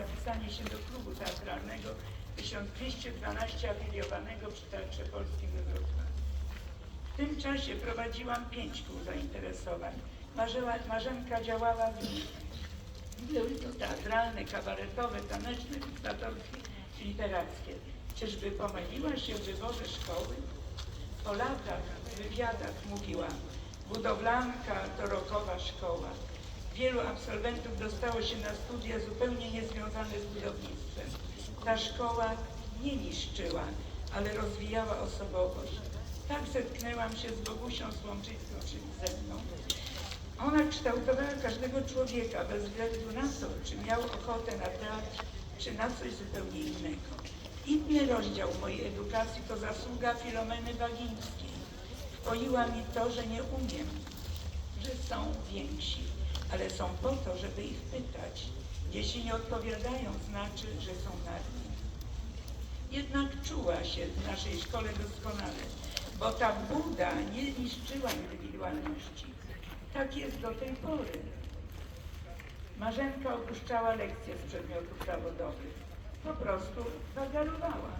zapisanie się do klubu teatralnego 1212 afiliowanego przy Teatrze Polskim we Wrocławiu. W tym czasie prowadziłam pięć kół zainteresowań. Marzyła, Marzenka działała w nich. Były to teatralne, kabaretowe, taneczne, dyktatorskie, literackie. Czyżby pomyliła się w wyborze szkoły? Po latach w wywiadach mówiła, budowlanka to rokowa szkoła. Wielu absolwentów dostało się na studia zupełnie niezwiązane z budownictwem. Ta szkoła nie niszczyła, ale rozwijała osobowość. Tak zetknęłam się z Bogusią Słomczycką, czyli ze mną. Ona kształtowała każdego człowieka bez względu na to, czy miał ochotę na teatr, czy na coś zupełnie innego. Inny rozdział mojej edukacji to zasługa Filomeny Bagińskiej. Wpoiła mi to, że nie umiem, że są więksi, ale są po to, żeby ich pytać. Jeśli nie odpowiadają, znaczy, że są marni. Jednak czuła się w naszej szkole doskonale, bo ta buda nie niszczyła indywidualności. Tak jest do tej pory. Marzenka opuszczała lekcje z przedmiotów zawodowych. Po prostu wagarowała.